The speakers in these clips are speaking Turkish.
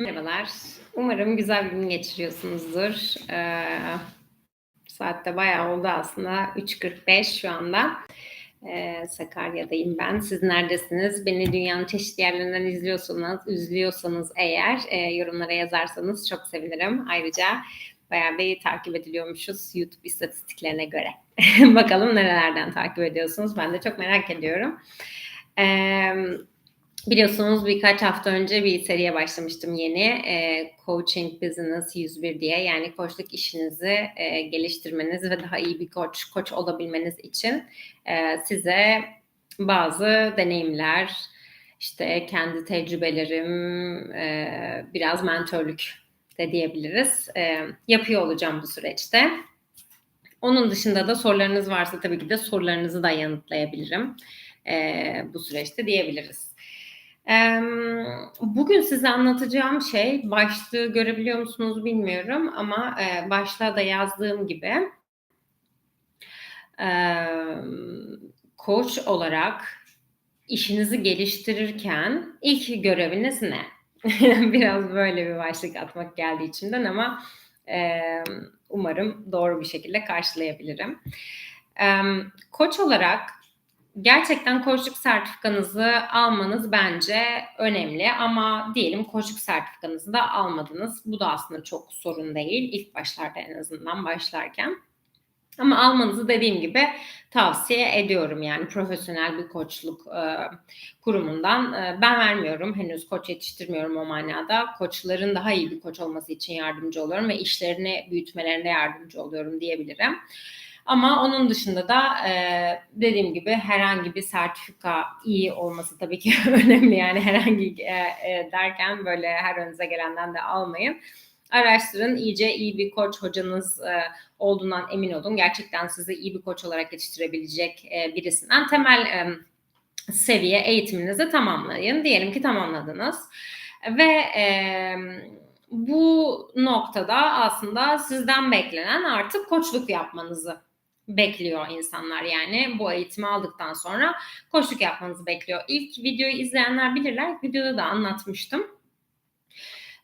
Merhabalar. Umarım güzel bir gün geçiriyorsunuzdur. Ee, saatte bayağı oldu aslında. 3.45 şu anda. Ee, Sakarya'dayım ben. Siz neredesiniz? Beni dünyanın çeşitli yerlerinden izliyorsanız, üzülüyorsanız eğer e, yorumlara yazarsanız çok sevinirim. Ayrıca bayağı bir takip ediliyormuşuz YouTube istatistiklerine göre. Bakalım nerelerden takip ediyorsunuz? Ben de çok merak ediyorum. Ee, Biliyorsunuz birkaç hafta önce bir seriye başlamıştım yeni. E, Coaching Business 101 diye. Yani koçluk işinizi e, geliştirmeniz ve daha iyi bir koç, koç olabilmeniz için e, size bazı deneyimler, işte kendi tecrübelerim, e, biraz mentörlük de diyebiliriz. E, yapıyor olacağım bu süreçte. Onun dışında da sorularınız varsa tabii ki de sorularınızı da yanıtlayabilirim e, bu süreçte diyebiliriz. Bugün size anlatacağım şey başlığı görebiliyor musunuz bilmiyorum ama başlığa da yazdığım gibi koç olarak işinizi geliştirirken ilk göreviniz ne? Biraz böyle bir başlık atmak geldi içimden ama umarım doğru bir şekilde karşılayabilirim. Koç olarak gerçekten koçluk sertifikanızı almanız bence önemli ama diyelim koçluk sertifikanızı da almadınız. Bu da aslında çok sorun değil ilk başlarda en azından başlarken. Ama almanızı dediğim gibi tavsiye ediyorum yani profesyonel bir koçluk e, kurumundan. E, ben vermiyorum henüz koç yetiştirmiyorum o manada. Koçların daha iyi bir koç olması için yardımcı oluyorum ve işlerini büyütmelerine yardımcı oluyorum diyebilirim. Ama onun dışında da e, dediğim gibi herhangi bir sertifika iyi olması tabii ki önemli. Yani herhangi e, e, derken böyle her önünüze gelenden de almayın. Araştırın iyice iyi bir koç hocanız e, olduğundan emin olun. Gerçekten sizi iyi bir koç olarak yetiştirebilecek e, birisinden temel e, seviye eğitiminizi tamamlayın. Diyelim ki tamamladınız ve e, bu noktada aslında sizden beklenen artık koçluk yapmanızı bekliyor insanlar yani bu eğitimi aldıktan sonra koşuk yapmanızı bekliyor. İlk videoyu izleyenler bilirler. Videoda da anlatmıştım.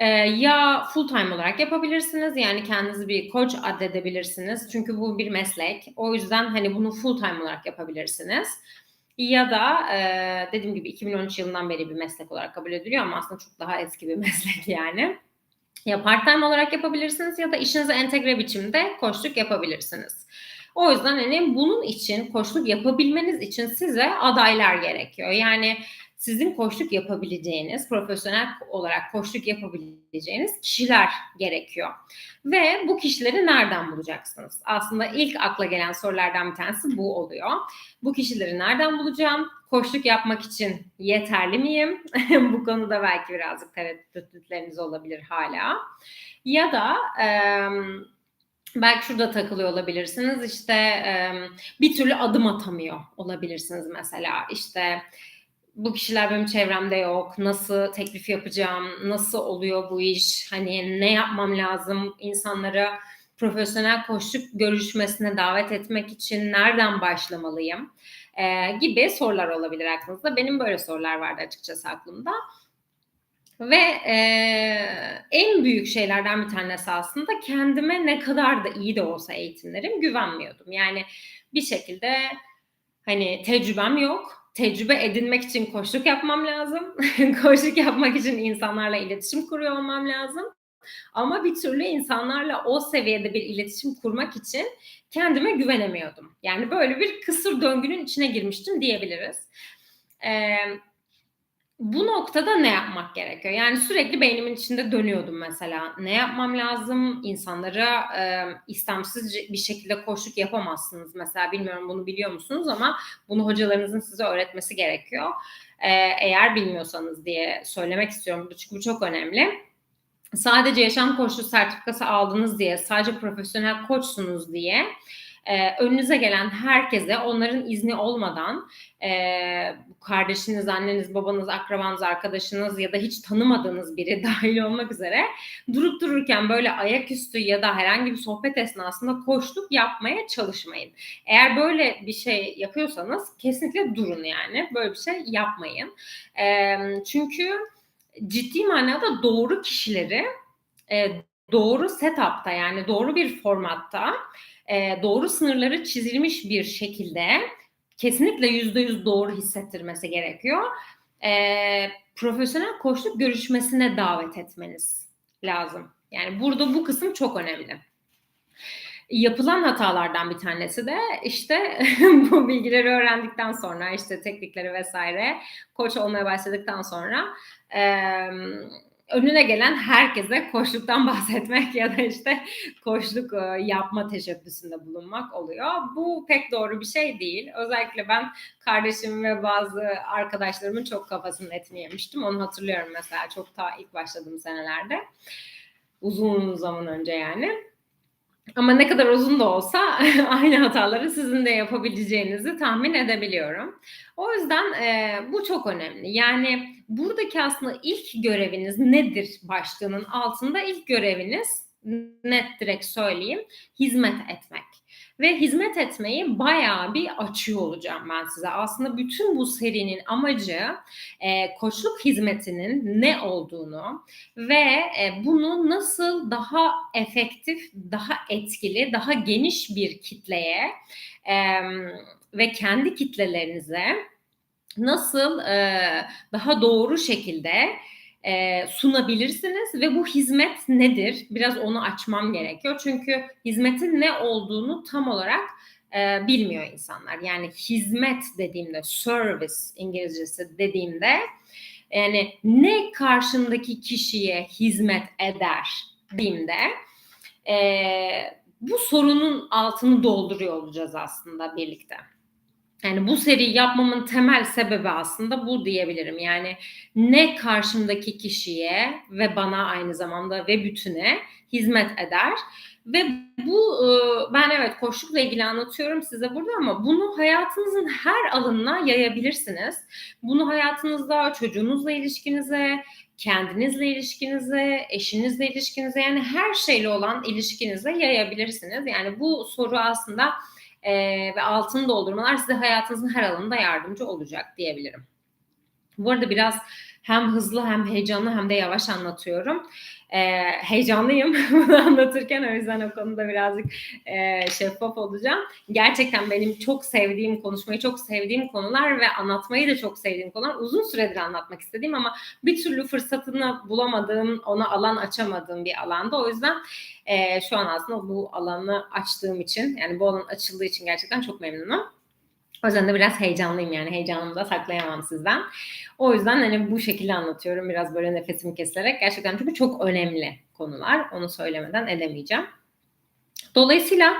Ee, ya full time olarak yapabilirsiniz yani kendinizi bir koç addedebilirsiniz. Çünkü bu bir meslek. O yüzden hani bunu full time olarak yapabilirsiniz. Ya da e, dediğim gibi 2013 yılından beri bir meslek olarak kabul ediliyor ama aslında çok daha eski bir meslek yani. Ya part time olarak yapabilirsiniz ya da işinize entegre biçimde koçluk yapabilirsiniz. O yüzden hani bunun için koçluk yapabilmeniz için size adaylar gerekiyor. Yani sizin koçluk yapabileceğiniz, profesyonel olarak koçluk yapabileceğiniz kişiler gerekiyor. Ve bu kişileri nereden bulacaksınız? Aslında ilk akla gelen sorulardan bir tanesi bu oluyor. Bu kişileri nereden bulacağım? Koçluk yapmak için yeterli miyim? bu konuda belki birazcık tereddütleriniz olabilir hala. Ya da... E- belki şurada takılıyor olabilirsiniz. İşte bir türlü adım atamıyor olabilirsiniz mesela. İşte bu kişiler benim çevremde yok. Nasıl teklif yapacağım? Nasıl oluyor bu iş? Hani ne yapmam lazım? İnsanları profesyonel koşuk görüşmesine davet etmek için nereden başlamalıyım? E, gibi sorular olabilir aklınızda. Benim böyle sorular vardı açıkçası aklımda. Ve e, en büyük şeylerden bir tanesi aslında kendime ne kadar da iyi de olsa eğitimlerim güvenmiyordum. Yani bir şekilde hani tecrübem yok. Tecrübe edinmek için koşluk yapmam lazım. koşluk yapmak için insanlarla iletişim kuruyor olmam lazım. Ama bir türlü insanlarla o seviyede bir iletişim kurmak için kendime güvenemiyordum. Yani böyle bir kısır döngünün içine girmiştim diyebiliriz. Ee, bu noktada ne yapmak gerekiyor? Yani sürekli beynimin içinde dönüyordum mesela. Ne yapmam lazım? İnsanlara e, istemsiz bir şekilde koşuk yapamazsınız. Mesela bilmiyorum bunu biliyor musunuz ama bunu hocalarınızın size öğretmesi gerekiyor. E, eğer bilmiyorsanız diye söylemek istiyorum. Çünkü bu çok önemli. Sadece yaşam koçluğu sertifikası aldınız diye, sadece profesyonel koçsunuz diye e, önünüze gelen herkese onların izni olmadan e, kardeşiniz, anneniz, babanız, akrabanız, arkadaşınız ya da hiç tanımadığınız biri dahil olmak üzere durup dururken böyle ayaküstü ya da herhangi bir sohbet esnasında koşluk yapmaya çalışmayın. Eğer böyle bir şey yapıyorsanız kesinlikle durun yani. Böyle bir şey yapmayın. E, çünkü ciddi manada doğru kişileri e, doğru setup'ta yani doğru bir formatta e, doğru sınırları çizilmiş bir şekilde kesinlikle yüzde yüz doğru hissettirmesi gerekiyor. E, profesyonel koçluk görüşmesine davet etmeniz lazım. Yani burada bu kısım çok önemli. Yapılan hatalardan bir tanesi de işte bu bilgileri öğrendikten sonra işte teknikleri vesaire koç olmaya başladıktan sonra e, önüne gelen herkese koçluktan bahsetmek ya da işte koçluk yapma teşebbüsünde bulunmak oluyor. Bu pek doğru bir şey değil. Özellikle ben kardeşim ve bazı arkadaşlarımın çok kafasının etini yemiştim. Onu hatırlıyorum mesela çok ta ilk başladığım senelerde. Uzun zaman önce yani. Ama ne kadar uzun da olsa aynı hataları sizin de yapabileceğinizi tahmin edebiliyorum. O yüzden e, bu çok önemli. Yani buradaki aslında ilk göreviniz nedir başlığının altında ilk göreviniz net direkt söyleyeyim hizmet etmek. Ve hizmet etmeyi bayağı bir açıyor olacağım ben size. Aslında bütün bu serinin amacı e, koçluk hizmetinin ne olduğunu ve e, bunu nasıl daha efektif, daha etkili, daha geniş bir kitleye e, ve kendi kitlelerinize nasıl e, daha doğru şekilde e, sunabilirsiniz ve bu hizmet nedir? Biraz onu açmam gerekiyor. Çünkü hizmetin ne olduğunu tam olarak e, bilmiyor insanlar. Yani hizmet dediğimde, service İngilizcesi dediğimde yani ne karşındaki kişiye hizmet eder dediğimde e, bu sorunun altını dolduruyor olacağız aslında birlikte. Yani bu seri yapmamın temel sebebi aslında bu diyebilirim. Yani ne karşımdaki kişiye ve bana aynı zamanda ve bütüne hizmet eder ve bu ben evet koşulukla ilgili anlatıyorum size burada ama bunu hayatınızın her alanına yayabilirsiniz. Bunu hayatınızda çocuğunuzla ilişkinize, kendinizle ilişkinize, eşinizle ilişkinize yani her şeyle olan ilişkinize yayabilirsiniz. Yani bu soru aslında e, ve altını doldurmalar size hayatınızın her alanında yardımcı olacak diyebilirim. Bu arada biraz hem hızlı hem heyecanlı hem de yavaş anlatıyorum. Ee, heyecanlıyım bunu anlatırken o yüzden o konuda birazcık e, şeffaf olacağım. Gerçekten benim çok sevdiğim, konuşmayı çok sevdiğim konular ve anlatmayı da çok sevdiğim konular. Uzun süredir anlatmak istediğim ama bir türlü fırsatını bulamadığım, ona alan açamadığım bir alanda. O yüzden e, şu an aslında bu alanı açtığım için, yani bu alan açıldığı için gerçekten çok memnunum. O yüzden de biraz heyecanlıyım yani heyecanımı da saklayamam sizden. O yüzden hani bu şekilde anlatıyorum biraz böyle nefesimi keserek. Gerçekten çünkü çok önemli konular. Onu söylemeden edemeyeceğim. Dolayısıyla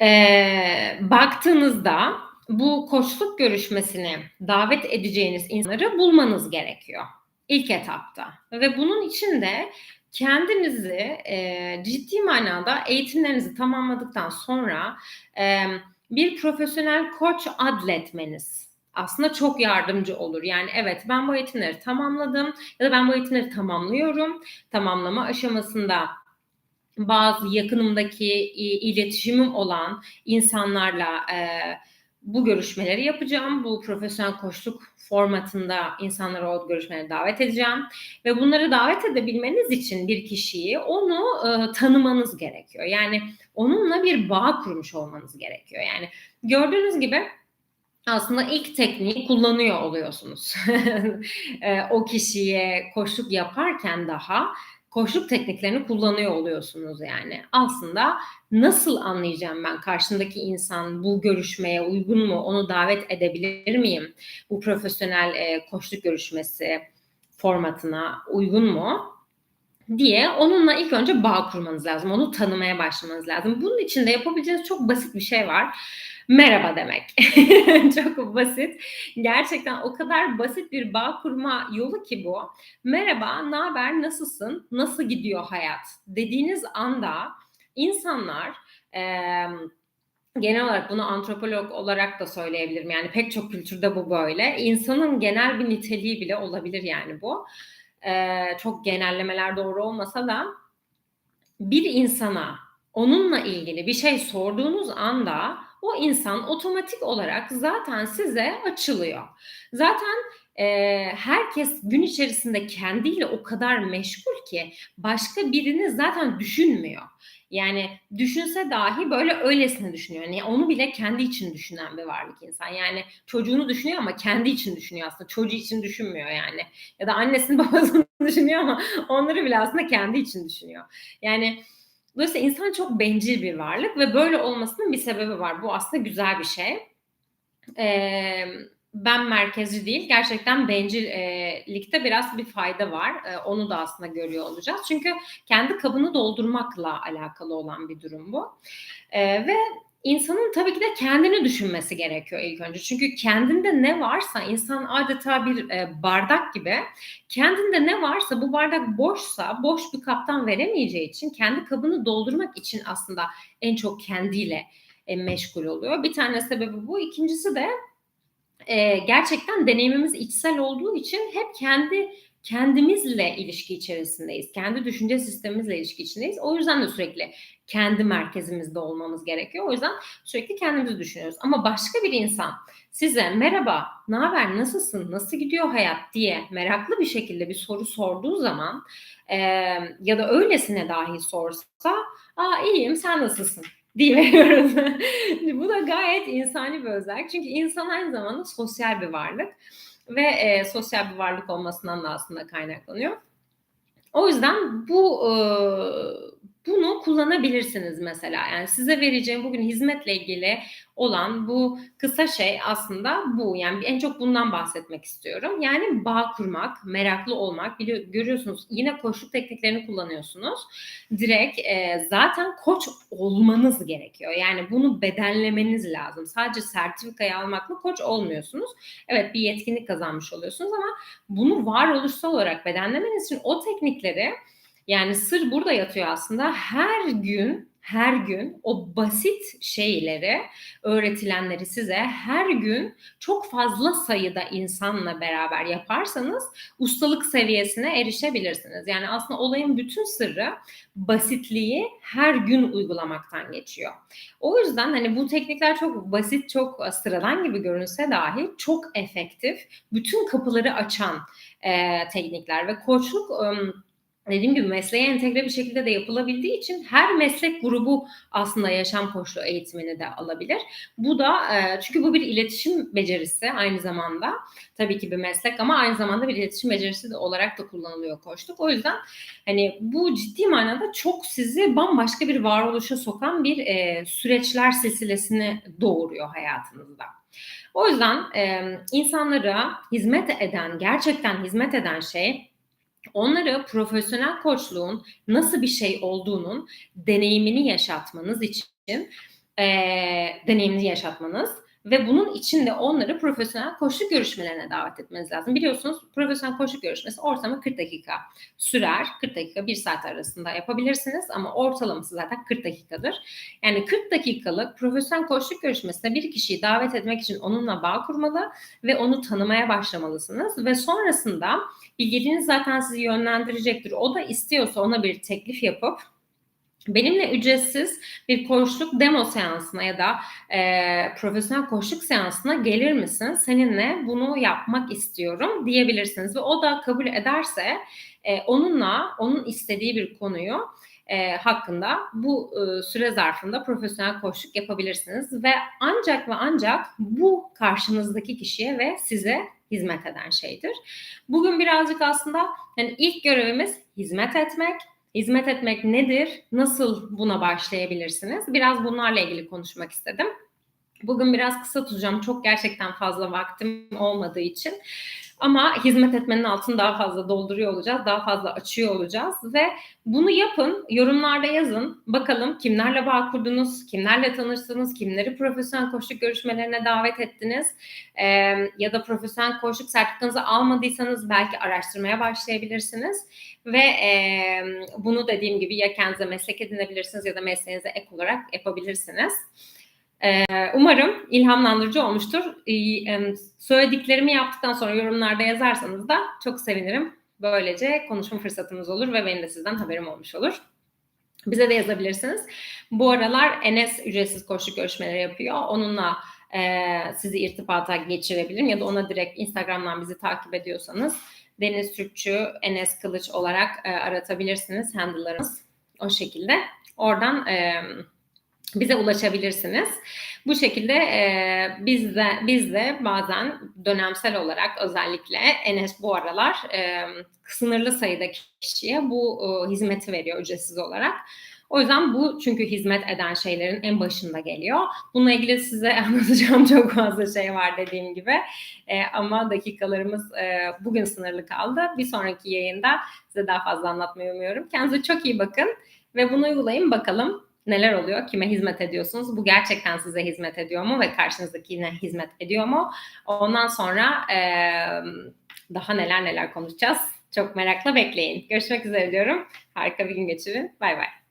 e, baktığınızda bu koçluk görüşmesini davet edeceğiniz insanları bulmanız gerekiyor ilk etapta. Ve bunun için de kendinizi e, ciddi manada eğitimlerinizi tamamladıktan sonra e, bir profesyonel koç adletmeniz aslında çok yardımcı olur. Yani evet ben bu eğitimleri tamamladım ya da ben bu eğitimleri tamamlıyorum. Tamamlama aşamasında bazı yakınımdaki iletişimim olan insanlarla e, bu görüşmeleri yapacağım. Bu profesyonel koçluk formatında insanları o görüşmelere davet edeceğim. Ve bunları davet edebilmeniz için bir kişiyi onu e, tanımanız gerekiyor. Yani onunla bir bağ kurmuş olmanız gerekiyor. Yani gördüğünüz gibi aslında ilk tekniği kullanıyor oluyorsunuz. e, o kişiye koşluk yaparken daha koşluk tekniklerini kullanıyor oluyorsunuz yani. Aslında nasıl anlayacağım ben karşımdaki insan bu görüşmeye uygun mu? Onu davet edebilir miyim? Bu profesyonel e, koçluk görüşmesi formatına uygun mu? Diye onunla ilk önce bağ kurmanız lazım. Onu tanımaya başlamanız lazım. Bunun için de yapabileceğiniz çok basit bir şey var. Merhaba demek. çok basit. Gerçekten o kadar basit bir bağ kurma yolu ki bu. Merhaba, ne haber, nasılsın, nasıl gidiyor hayat dediğiniz anda insanlar e, genel olarak bunu antropolog olarak da söyleyebilirim. Yani pek çok kültürde bu böyle. İnsanın genel bir niteliği bile olabilir yani bu. E, çok genellemeler doğru olmasa da bir insana onunla ilgili bir şey sorduğunuz anda o insan otomatik olarak zaten size açılıyor. Zaten eee, herkes gün içerisinde kendiyle o kadar meşgul ki başka birini zaten düşünmüyor. Yani düşünse dahi böyle öylesine düşünüyor. Yani onu bile kendi için düşünen bir varlık insan. Yani çocuğunu düşünüyor ama kendi için düşünüyor aslında. Çocuğu için düşünmüyor yani. Ya da annesini babasını düşünüyor ama onları bile aslında kendi için düşünüyor. Yani dolayısıyla insan çok bencil bir varlık ve böyle olmasının bir sebebi var. Bu aslında güzel bir şey. Eee ben merkezci değil, gerçekten bencillikte biraz bir fayda var. Eee, onu da aslında görüyor olacağız. Çünkü kendi kabını doldurmakla alakalı olan bir durum bu. Eee, ve insanın tabii ki de kendini düşünmesi gerekiyor ilk önce. Çünkü kendinde ne varsa insan adeta bir eee, bardak gibi. Kendinde ne varsa bu bardak boşsa boş bir kaptan veremeyeceği için kendi kabını doldurmak için aslında en çok kendiyle eee, meşgul oluyor. Bir tane sebebi bu. İkincisi de Eee, gerçekten deneyimimiz içsel olduğu için hep kendi kendimizle ilişki içerisindeyiz. Kendi düşünce sistemimizle ilişki içindeyiz. O yüzden de sürekli kendi merkezimizde olmamız gerekiyor. O yüzden sürekli kendimizi düşünüyoruz. Ama başka bir insan size merhaba, ne haber, nasılsın, nasıl gidiyor hayat diye meraklı bir şekilde bir soru sorduğu zaman eee, ya da öylesine dahi sorsa, aa iyiyim sen nasılsın Diyeveriyoruz. Bu da gayet insani bir özellik. Çünkü insan aynı zamanda sosyal bir varlık ve e, sosyal bir varlık olmasından da aslında kaynaklanıyor. O yüzden bu e, bunu kullanabilirsiniz mesela. Yani size vereceğim bugün hizmetle ilgili olan bu kısa şey aslında bu. Yani en çok bundan bahsetmek istiyorum. Yani bağ kurmak, meraklı olmak. Biliyor, görüyorsunuz yine koşu tekniklerini kullanıyorsunuz. Direkt e, zaten koç olmanız gerekiyor. Yani bunu bedenlemeniz lazım. Sadece sertifikayı almakla koç olmuyorsunuz. Evet bir yetkinlik kazanmış oluyorsunuz ama bunu varoluşsal olarak bedenlemeniz için o teknikleri yani sır burada yatıyor aslında. Her gün her gün o basit şeyleri, öğretilenleri size her gün çok fazla sayıda insanla beraber yaparsanız ustalık seviyesine erişebilirsiniz. Yani aslında olayın bütün sırrı basitliği her gün uygulamaktan geçiyor. O yüzden hani bu teknikler çok basit, çok sıradan gibi görünse dahi çok efektif, bütün kapıları açan e, teknikler ve koçluk e, dediğim gibi mesleğe entegre bir şekilde de yapılabildiği için her meslek grubu aslında yaşam koçluğu eğitimini de alabilir. Bu da e, çünkü bu bir iletişim becerisi aynı zamanda tabii ki bir meslek ama aynı zamanda bir iletişim becerisi de olarak da kullanılıyor koçluk. O yüzden hani bu ciddi manada çok sizi bambaşka bir varoluşa sokan bir e, süreçler silsilesini doğuruyor hayatınızda. O yüzden e, insanlara hizmet eden, gerçekten hizmet eden şey onları profesyonel koçluğun nasıl bir şey olduğunun deneyimini yaşatmanız için e, deneyimini yaşatmanız ve bunun için de onları profesyonel koşu görüşmelerine davet etmeniz lazım. Biliyorsunuz profesyonel koşu görüşmesi ortamı 40 dakika sürer. 40 dakika 1 saat arasında yapabilirsiniz ama ortalaması zaten 40 dakikadır. Yani 40 dakikalık profesyonel koşu görüşmesine bir kişiyi davet etmek için onunla bağ kurmalı ve onu tanımaya başlamalısınız ve sonrasında bilginiz zaten sizi yönlendirecektir. O da istiyorsa ona bir teklif yapıp benimle ücretsiz bir koçluk demo seansına ya da e, profesyonel koçluk seansına gelir misin? Seninle bunu yapmak istiyorum diyebilirsiniz ve o da kabul ederse e, onunla onun istediği bir konuyu e, hakkında bu e, süre zarfında profesyonel koçluk yapabilirsiniz ve ancak ve ancak bu karşınızdaki kişiye ve size hizmet eden şeydir. Bugün birazcık aslında yani ilk görevimiz hizmet etmek. Hizmet etmek nedir? Nasıl buna başlayabilirsiniz? Biraz bunlarla ilgili konuşmak istedim. Bugün biraz kısa tutacağım. Çok gerçekten fazla vaktim olmadığı için. Ama hizmet etmenin altını daha fazla dolduruyor olacağız, daha fazla açıyor olacağız ve bunu yapın, yorumlarda yazın. Bakalım kimlerle bağ kurdunuz, kimlerle tanıştınız, kimleri profesyonel koçluk görüşmelerine davet ettiniz ee, ya da profesyonel koçluk sertifikanızı almadıysanız belki araştırmaya başlayabilirsiniz ve e, bunu dediğim gibi ya kendinize meslek edinebilirsiniz ya da mesleğinize ek olarak yapabilirsiniz. Ee, umarım ilhamlandırıcı olmuştur. Söylediklerimi yaptıktan sonra yorumlarda yazarsanız da çok sevinirim. Böylece konuşma fırsatımız olur ve benim de sizden haberim olmuş olur. Bize de yazabilirsiniz. Bu aralar Enes ücretsiz koçluk görüşmeleri yapıyor. Onunla e, sizi irtibata geçirebilirim ya da ona direkt Instagram'dan bizi takip ediyorsanız Deniz Türkçü, Enes Kılıç olarak e, aratabilirsiniz handle'larımız o şekilde. Oradan e, bize ulaşabilirsiniz. Bu şekilde e, biz de biz de bazen dönemsel olarak özellikle Enes bu aralar e, sınırlı sayıda kişiye bu e, hizmeti veriyor ücretsiz olarak. O yüzden bu çünkü hizmet eden şeylerin en başında geliyor. Bununla ilgili size anlatacağım çok fazla şey var dediğim gibi. E, ama dakikalarımız e, bugün sınırlı kaldı. Bir sonraki yayında size daha fazla anlatmayı umuyorum. Kendinize çok iyi bakın ve bunu uygulayın bakalım neler oluyor? Kime hizmet ediyorsunuz? Bu gerçekten size hizmet ediyor mu ve karşınızdakine hizmet ediyor mu? Ondan sonra e, daha neler neler konuşacağız. Çok merakla bekleyin. Görüşmek üzere diyorum. Harika bir gün geçirin. Bay bay.